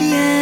耶。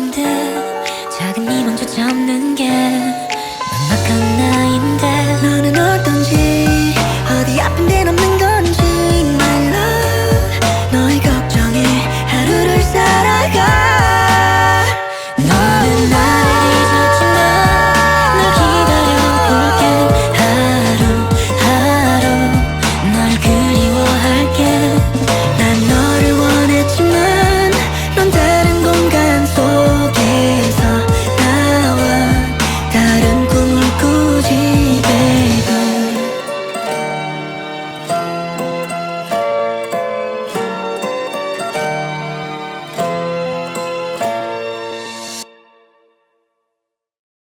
힘든 작은 이만조차 없는 게 막막한